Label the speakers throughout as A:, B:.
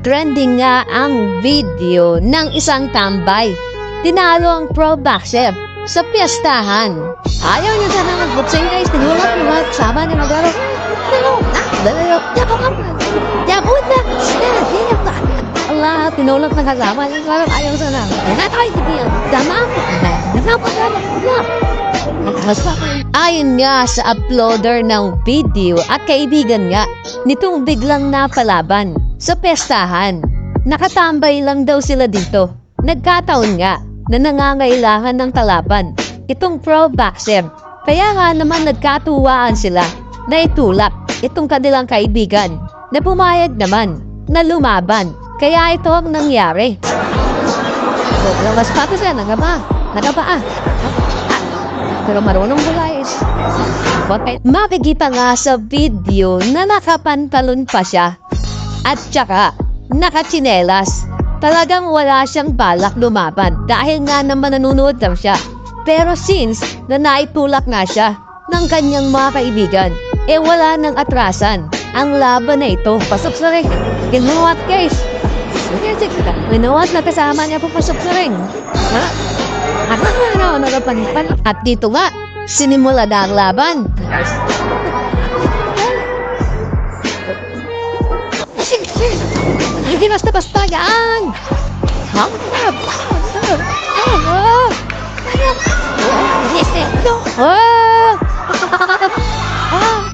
A: Trending nga ang video ng isang tambay. Tinalo ang pro boxer sa piyestahan. Ayaw niya sana mag-boxing guys. Tinulak niya mga kasama niya maglaro. Dalaw, na, dalaw, yapo ka. Yapo na. Sila pa. Allah, tinulak na kasama niya. Maglaro, ayaw sana. Nakakay, hindi yan. Dama ko. Dama ko. Dama ko. Ayon nga sa uploader ng video at kaibigan nga nitong biglang napalaban sa pestahan. Nakatambay lang daw sila dito. Nagkataon nga na nangangailangan ng kalaban itong pro boxer. Kaya nga naman nagkatuwaan sila na itulak itong kanilang kaibigan na pumayag naman na lumaban. Kaya ito ang nangyari. Mas patas yan, nagaba. Nagaba ah. Pero marunong. Bakit? Makikita nga sa video na nakapantalon pa siya. At tsaka, nakatsinelas. Talagang wala siyang balak lumaban dahil nga naman nanonood lang siya. Pero since na naitulak nga siya ng kanyang mga kaibigan, eh wala nang atrasan ang laban na ito. Pasok sa ring. Ginuwat guys. Sige, sige. Ginuwat na kasama niya papasok sa ring. Ha? Ano na ano, nagapanipan. At dito nga, sinimula na ang laban. Hindi basta-basta yan! Hanap!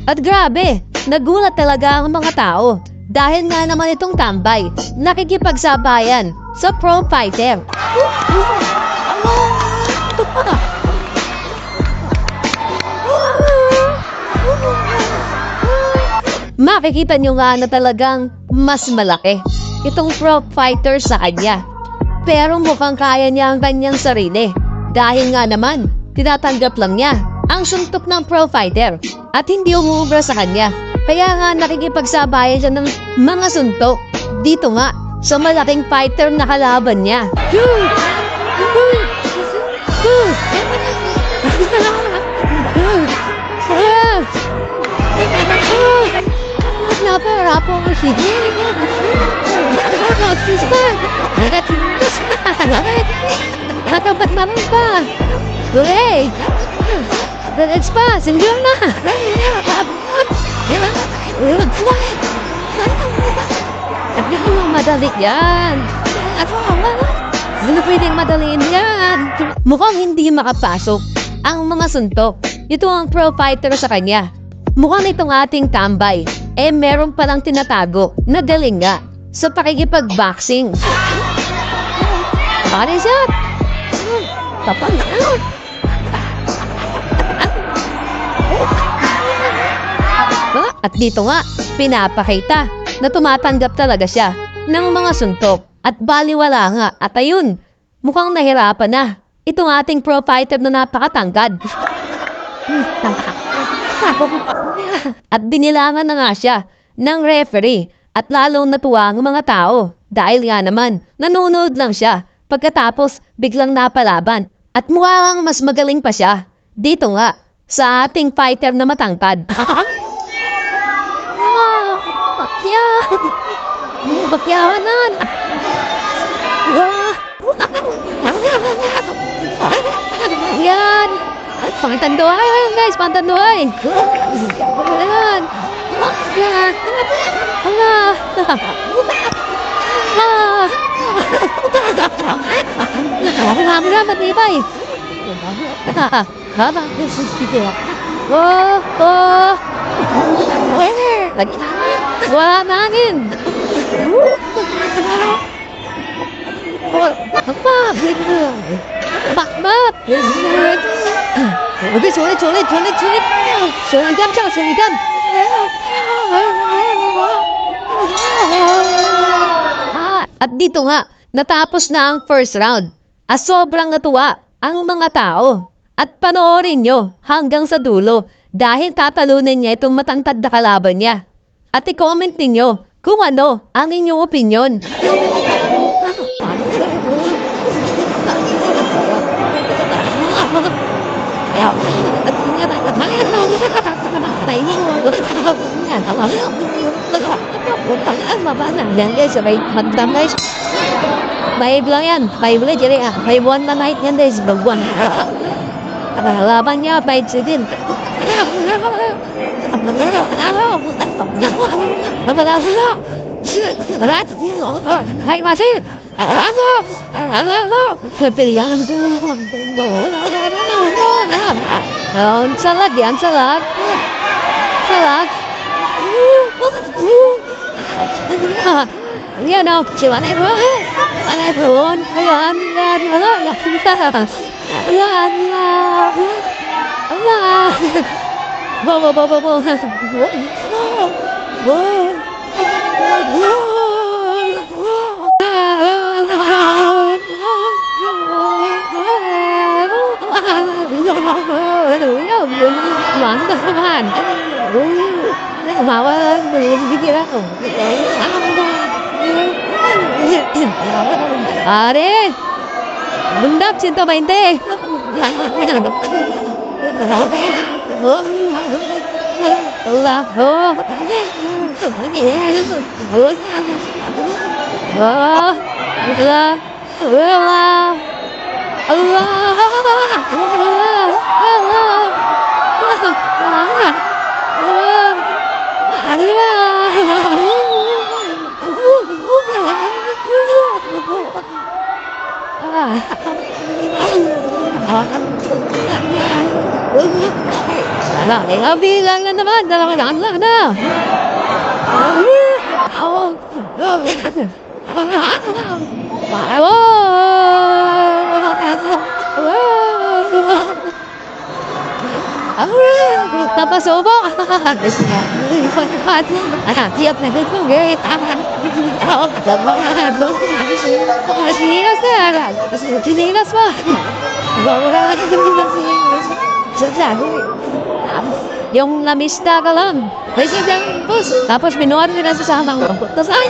A: At grabe, nagulat talaga ang mga tao dahil nga naman itong tambay nakikipagsabayan sa pro fighter. Makikita nyo nga na talagang mas malaki itong pro fighter sa kanya. Pero mukhang kaya niya ang kanyang sarili. Dahil nga naman, tinatanggap lang niya ang suntok ng pro fighter at hindi umuubra sa kanya. Kaya nga nakikipagsabayan siya ng mga suntok. Dito nga, sa malaking fighter na kalaban niya. Napara po ang sige. Nakabat naman pa. Hooray! Relax pa, sindihan na. Hindi mo madali yan. Hindi pwedeng madaliin yan. Mukhang hindi makapasok ang mga suntok. Ito ang pro fighter sa kanya. Mukhang itong ating tambay, eh meron palang tinatago na galing nga sa pakikipag-boxing. Body shot! Tapang na! At dito nga, pinapakita na tumatanggap talaga siya ng mga suntok at baliwala nga. At ayun, mukhang nahirapan na. Itong ating pro fighter na napakatangkad. At binilangan na nga siya ng referee at lalong natuwa ang mga tao dahil nga naman nanonood lang siya pagkatapos biglang napalaban at mukhang mas magaling pa siya. Dito nga, sa ating fighter na matangkad. Bakyan! Bakyanan! Yan! Pangtanduhay guys! Pangtanduhay! Yan! Yan! Allah! Ah! Marami na matibay! Haba! Oh! Oh! Lagi Wala na hangin! Oh! Apa? Bakmak! Ulit, sulit, sulit, sulit, sulit! Sulit jam siya, sulit jam! Ah, At dito nga, natapos na ang first round. At sobrang natuwa ang mga tao. At panoorin nyo hanggang sa dulo dahil tatalunin niya itong matangtad na kalaban niya. At i-comment ninyo kung ano ang inyong opinion. may Yan guys, may magdam guys. May lang yan. May ulit jadi ah. May buwan na night yan guys. Bagwan. Laban niya, may din. Hai masih. Ano? Ano? Pilihan Oh, Salak yan salak. Salak. Ya no, si mana itu? Mana itu? Ayan, ayan, halo, ya. Ya, ya. Ya. Bo bo bo bo bo. Bo. Bo. Mandahan. Mawa, bigyan ako. Are, bundap cinta mainte. Allah, oh. Allah, Allah, Allah, Allah, Wala, eh, bilang na naman, dalawa lang lang na. Napasubo. Anak, tiap na dito. Sinilas na. Sinilas mo. Yung lamista ka lang. Tapos minuwan nila sa samang. Tapos ay,